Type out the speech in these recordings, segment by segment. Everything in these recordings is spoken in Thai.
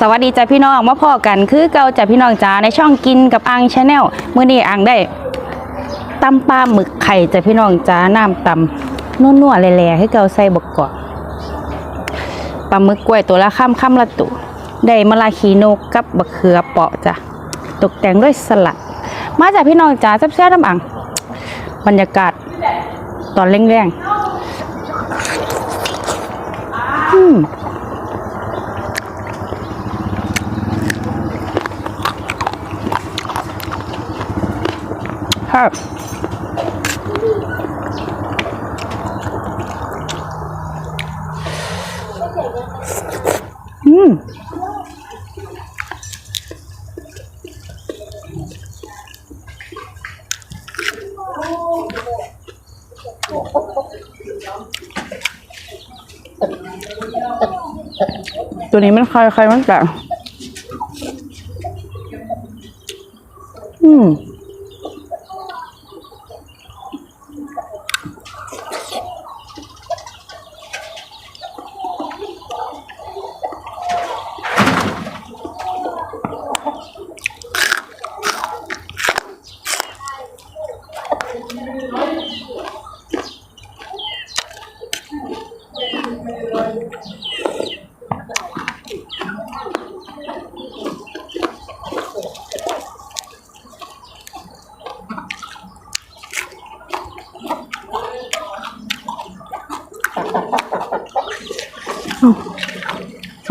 สวัสดีจ้าพี่น้องมาพอกันคือเก่าจ้าพี่น้องจ้าในช่องกินกับอังชาแนลมื้อนี้อังได้ตำปลาหมึกไข่จ้าพี่น้องจ้าน้ำตำนัวๆแหล่ๆให้เก่าใส่บกกอกปลาหมึกกล้วยตัวละค่ำค่ำละตุได้มะลาขีนกกับบะเขือเปาะจ้ะตกแต่งด้วยสลัด มาจากพี่น้องจ้าแซ่บๆน้ำอังบรรยากาศตอนแรงๆ อืมครับอืมตัวนี้มันใครใครมันแต่อืม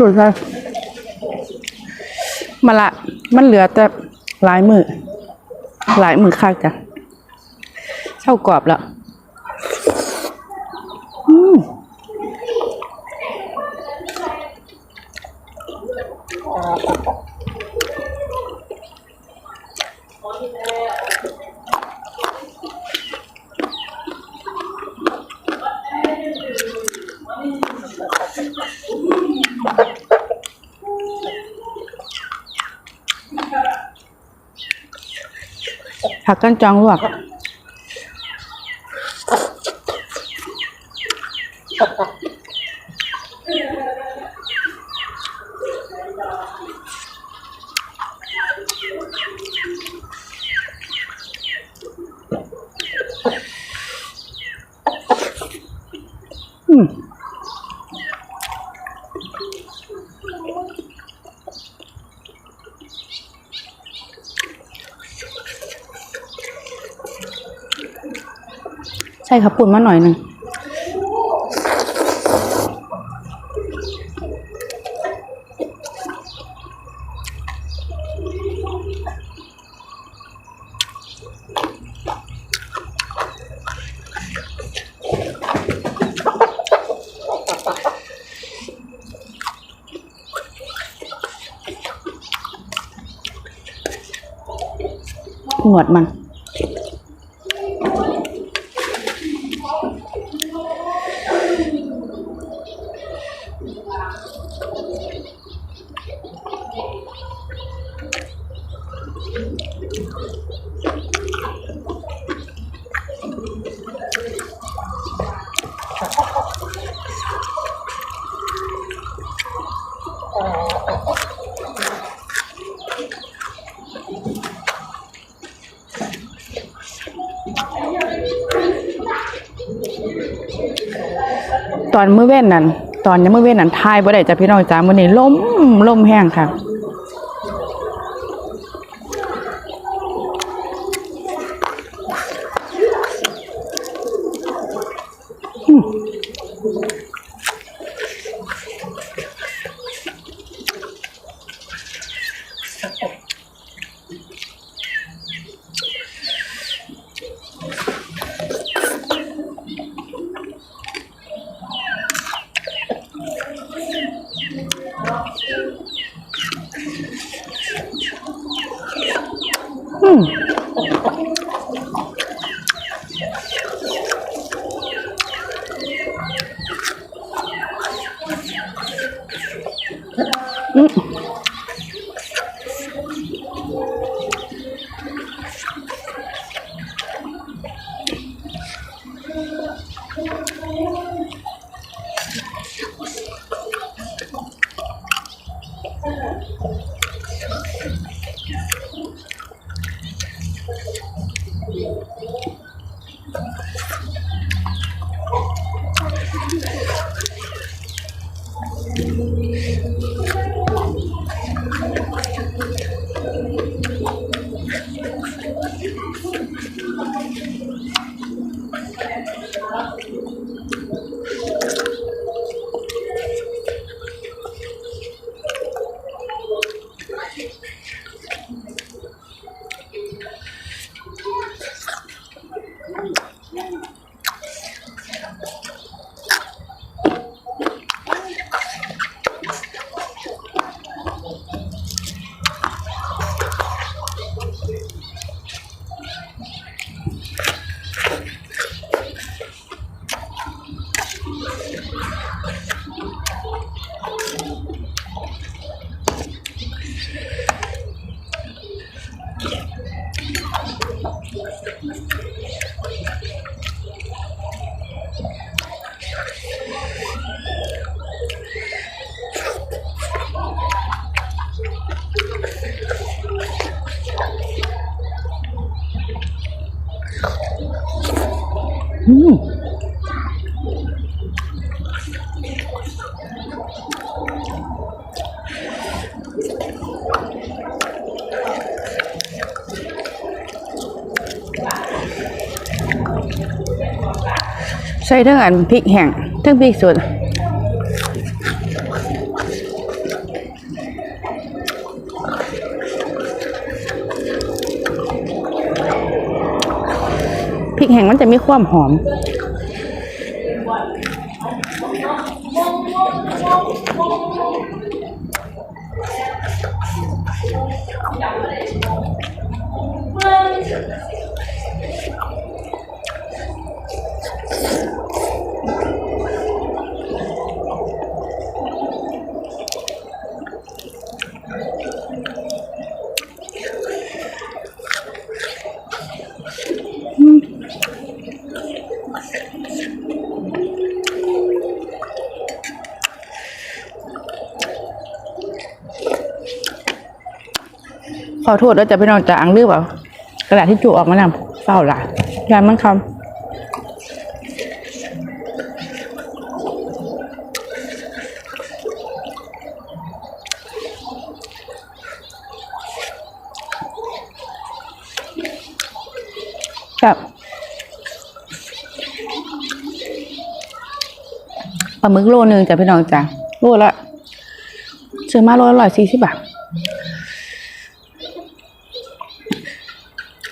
สวยใช่มาละ มันเหลือแต่หลายมือหลายมือคักจ้ะเช่ากรอบแล้วอืม ผักกันจองลวกอื ใช่ครับปุ่นมาหน่อยหนึ่งหนวดมัน ตอนมื้อเว้นนั่นตอนยังมื้อเว้นนั่นทายบ่ได้จ้ะพี่น้องจ้ามื้อนี้ลมลมแห้งค่ะ Mm-mm. ใส่ทั้งอันพริกแห้งทั้งพริกสด พริกแห้งมันจะมีความหอม ขอโทษแล้วจะไปนอนจะอังลืบเอากระดาษที่จุออกมานำเฝ้าหละยายมันคำครับปลาหมึกโลนึงจะพี่น้องจ้ะโลละซื้อมาโลละร้อยสี่สิบบาท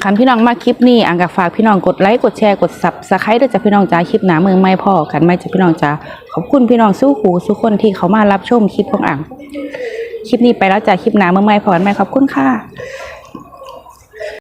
คันพี่น้องมาคลิปนี้อังกับฝากพี่น้องกดไลค์กดแชร์กดซับสไครต์ด้วยจ้ะพี่น้องจ้าคลิปหนาเมืองไม่พอกันไม่จ้ะพี่น้องจ้าขอบคุณพี่น้องสู้หูสู้คนที่เขามารับชมคลิปของอังคลิปนี้ไปแล้วจ้ะคลิปหนาเมืองไม่พอกันไหมขอบคุณค่ะ